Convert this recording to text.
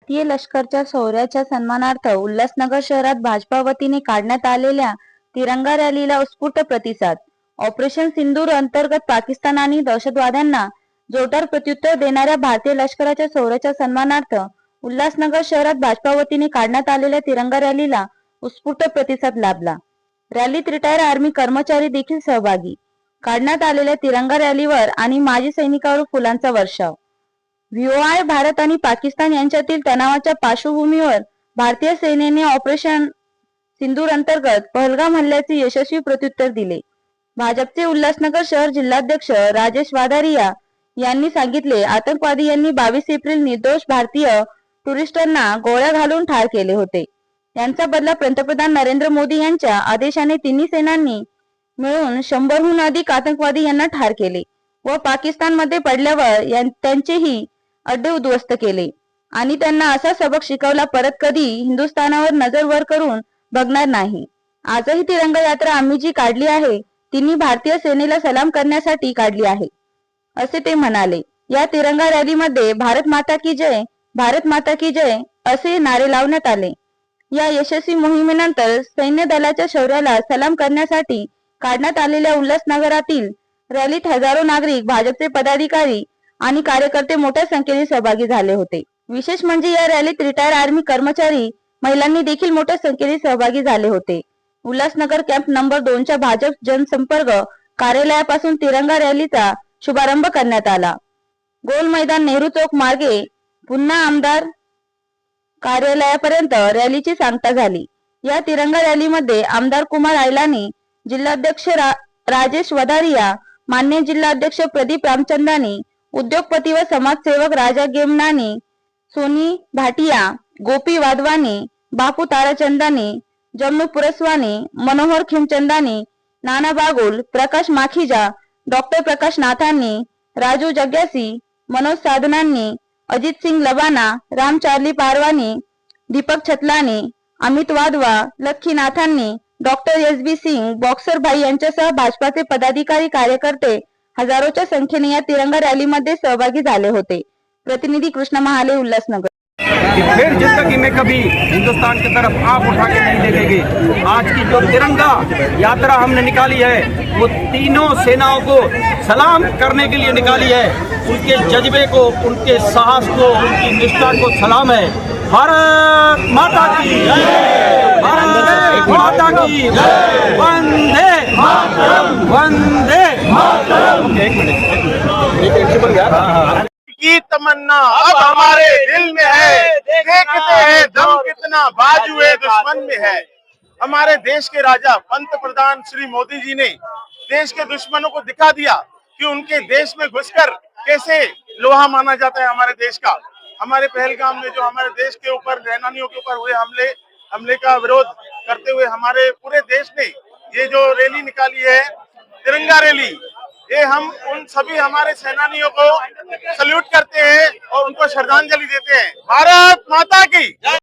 भारतीय लष्करच्या शौर्याच्या सन्मानार्थ उल्हासनगर शहरात भाजपा वतीने काढण्यात आलेल्या तिरंगा रॅलीला उत्स्फूर्त प्रतिसाद. ऑपरेशन सिंदूर अंतर्गत पाकिस्तान आणि दहशतवाद्यांना जोरदार प्रत्युत्तर देणाऱ्या भारतीय लष्कराच्या शौर्याच्या सन्मानार्थ उल्हासनगर शहरात भाजपा वतीने काढण्यात आलेल्या तिरंगा रॅलीला उत्स्फूर्त प्रतिसाद लाभला. रॅलीत रिटायर आर्मी कर्मचारी देखील सहभागी. काढण्यात आलेल्या तिरंगा रॅलीवर आणि माजी सैनिकावर फुलांचा वर्षाव. व्हीओआय भारत आणि पाकिस्तान यांच्यातील तणावाच्या पार्श्वभूमीवर भारतीय सेनेने ऑपरेशन सिंदूर अंतर्गत पहलगाम हल्ल्याचे यशस्वी प्रत्युत्तर दिले. भाजपचे उल्हासनगर शहर जिल्हाध्यक्ष राजेश वादारिया यांनी सांगितले आतंकवादी यांनी बावीस एप्रिल निर्दोष भारतीय टुरिस्टांना गोळ्या घालून ठार केले होते. यांचा बदला पंतप्रधान नरेंद्र मोदी यांच्या आदेशाने तिन्ही सेनांनी मिळून शंभरहून अधिक आतंकवादी यांना ठार केले व पाकिस्तानमध्ये पडल्यावर त्यांचेही अड्डे उद्ध्वस्त केले. आणि त्यांना असा सबक शिकवला परत कधी हिंदुस्थानावर नजर वर करून बघणार नाही. आजही तिरंगा यात्रा आम्ही जी काढली आहे तिने भारतीय सेनेला सलाम करण्यासाठी काढली आहे. असे ते म्हणाले. या तिरंगा रॅलीमध्ये भारत माता की जय भारत माता की जय असे नारे लावण्यात आले. या यशस्वी मोहिमेनंतर सैन्य दलाच्या शौर्याला सलाम करण्यासाठी काढण्यात आलेल्या उल्हासनगरातील रॅलीत हजारो नागरिक भाजपचे पदाधिकारी आणि कार्यकर्ते मोठ्या संख्येने सहभागी झाले होते. विशेष म्हणजे या रॅलीत रिटायर आर्मी कर्मचारी महिलांनी देखील मोठ्या संख्येने सहभागी झाले होते. उल्हासनगर कॅम्प नंबर दोनच्या भाजप जनसंपर्क कार्यालयापासून तिरंगा रॅलीचा शुभारंभ करण्यात आला. गोल मैदान नेहरू चौक मार्गे पुन्हा आमदार कार्यालयापर्यंत रॅलीची सांगता झाली. या तिरंगा रॅलीमध्ये आमदार कुमार आयलानी जिल्हाध्यक्ष रा, राजेश वधारिया मान्य जिल्हाध्यक्ष प्रदीप रामचंदानी उद्योगपती व समाजसेवक Raja Gemnani Soni Bhatia Gopi Wadhwani Bapu Tarachandani Jammu Purswani Manohar Khimchandani Nana Bagul Prakash Makhija doctor Prakash Nathani Raju जग्यासी Manoj Sadhnani Ajit Singh Labana Ramcharli Parwani Deepak Chhatlani Amit Wadhwa Lakhi Nathani doctor S B Singh boxer भाई यांच्यासह भाजपाचे पदाधिकारी कार्यकर्ते हजारोच्या संख्येने या तिरंगा रॅलीमध्ये सहभागी झाले होते. प्रतिनिधी कृष्ण महाले, उल्हासनगर. कि फिर ज़िंदगी में कभी हिंदुस्तान की तरफ़ आँख उठा के नहीं देखेंगे। आज की जो तिरंगा यात्रा हमने निकाली है, वो तीनों सेनाओं को सलाम करने के लिए निकाली है। उनके जज्बे को, उनके साहस को, उनकी निष्ठा को सलाम है। भारत माता की भारत माता की वंदे तमन्ना अब हमारे दिल में है। देखते हैं दम कितना बाजुए दुश्मन में है। हमारे देश के राजा पंत प्रधान श्री मोदी जी ने देश के दुश्मनों को दिखा दिया कि उनके देश में घुसकर कैसे लोहा माना जाता है हमारे देश का। हमारे पहलगाम में जो हमारे देश के ऊपर सैनानियों के ऊपर हुए हमले हमले का विरोध करते हुए हमारे पूरे देश ने ये जो रैली निकाली है तिरंगा रैली ये हम उन सभी हमारे सेनानियों को सल्यूट करते हैं और उनको श्रद्धांजलि देते हैं। भारत माता की।